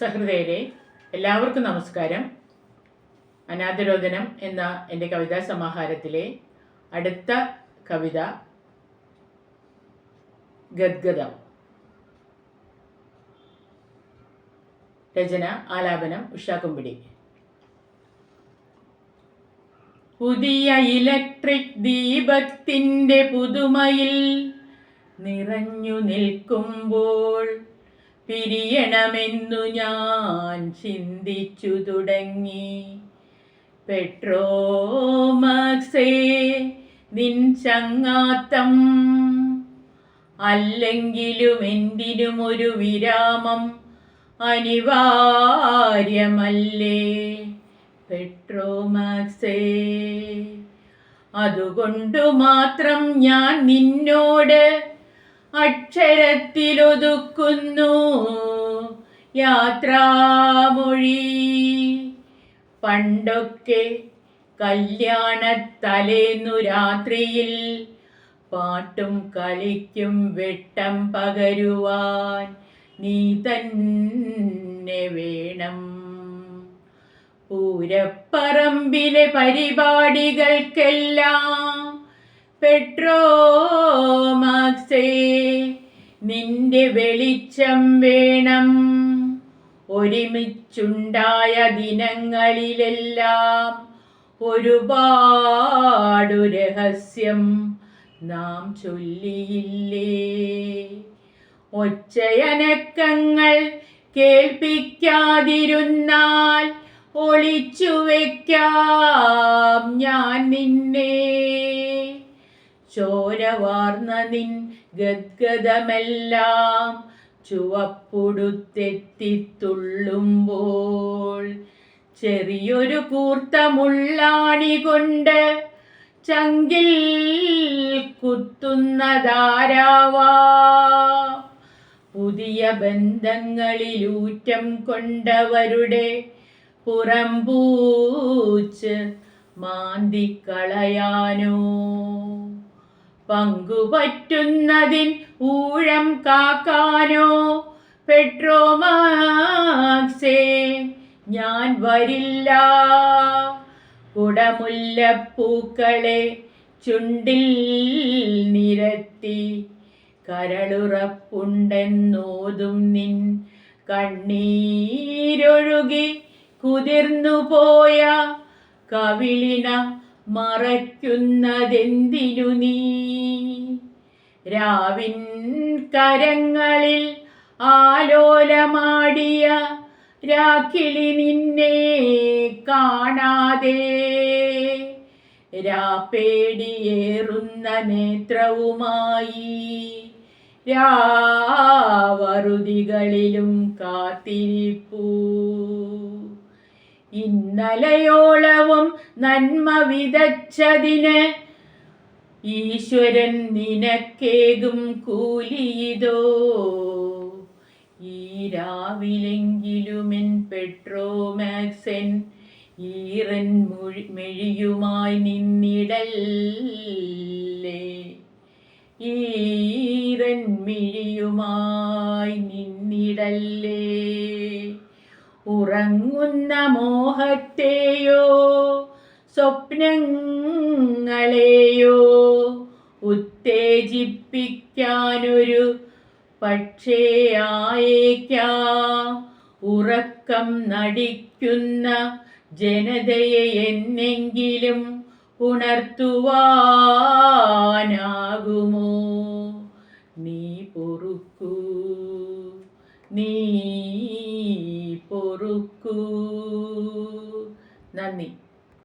സഹൃദയരെ എല്ലാവർക്കും നമസ്കാരം. അനാഥരോധനം എന്ന എന്റെ കവിതാ സമാഹാരത്തിലെ അടുത്ത കവിത ഗദ്ഗതം രചന ആലാപനം ഉഷാക്കുംപിടി പുതിയ ഇലക്ട്രിക് ദീപത്തിന്റെ പുതുമയിൽ നിറഞ്ഞു നിൽക്കുമ്പോൾ പിരിയണമെന്നു ഞാൻ ചിന്തിച്ചു തുടങ്ങി. പെട്രോമാക്സേ നിൻ ചങ്ങാത്തം. അല്ലെങ്കിലും എന്തിനും ഒരു വിരാമം? അനിവാര്യമല്ലേ. പെട്രോമാക്സേ അതുകൊണ്ടു മാത്രം ഞാൻ നിന്നോട് അക്ഷരത്തിലൊതുക്കുന്നു യാത്രാമൊഴി. പണ്ടൊക്കെ കല്യാണത്തലേന്നു രാത്രിയിൽ പാട്ടും കളിക്കും വെട്ടം പകരുവാൻ നീ തന്നെ വേണം. പൂരപ്പറമ്പിലെ പരിപാടികൾക്കെല്ലാം പെട്രോമാക്സേ നിന്റെ വെളിച്ചം വേണം. ഒരുമിച്ചുണ്ടായ ദിനങ്ങളിലെല്ലാം ഒരുപാടു രഹസ്യം നാം ചൊല്ലിയില്ലേ? ഒച്ചയനക്കങ്ങൾ കേൾപ്പിക്കാതിരുന്നാൽ ഒളിച്ചു വയ്ക്കാം ഞാൻ നിന്നെ. ചോരവാർന്ന നിൻ ഗദ്ഗതമെല്ലാം ചുവപ്പുടുത്തെത്തിത്തുള്ളുമ്പോൾ ചെറിയൊരു കൂർത്ത മുള്ളാണി കൊണ്ട് ചങ്കിൽ കുത്തുന്നതാരാവാ? പുതിയ ബന്ധങ്ങളിലൂറ്റം കൊണ്ടവരുടെ പുറംപൂച്ച് മാന്തിക്കളയാനോ? പങ്കുപറ്റുന്നതിൻ ഊഴം കാക്കാനോ? പെട്രോമാക്സേ ഞാൻ വരില്ല. കുടമുല്ലപ്പൂക്കളെ ചുണ്ടിൽ നിരത്തി കരളുറപ്പുണ്ടെന്നോതും നിൻ കണ്ണീരൊഴുകി കുതിർന്നു പോയ കവിളിന മറയ്ക്കുന്നതെന്തിനു നീ രാവിൻ കരങ്ങളിൽ ആലോലമാടിയ രാഖിളി നിന്നെ കാണാതെ. രാപ്പേടിയേറുന്ന നേത്രവുമായി രാവറുതികളിലും കാത്തിരിപ്പൂ. ഇന്നലയോളവും നന്മ വിതച്ചതിന് ഈശ്വരൻ നിനക്കേകും കൂലിയിതോ. ഈ രാവിലെങ്കിലുമെൻ പെട്രോമാക്സൻ ഈറൻ മൊഴി മെഴിയുമായി നിന്നിടല്ലേ. ഈറൻ മിഴിയുമായി നിന്നിടല്ലേ. ഉറങ്ങുന്ന മോഹത്തെയോ സ്വപ്നങ്ങളെയോ ഉത്തേജിപ്പിക്കാനൊരു പക്ഷേ ആയേക്കാം. ഉറക്കം നടിക്കുന്ന ജനതയെ എന്നെങ്കിലും ഉണർത്തുവാനാകുമോ? നീ പൊറുക്കൂ നീ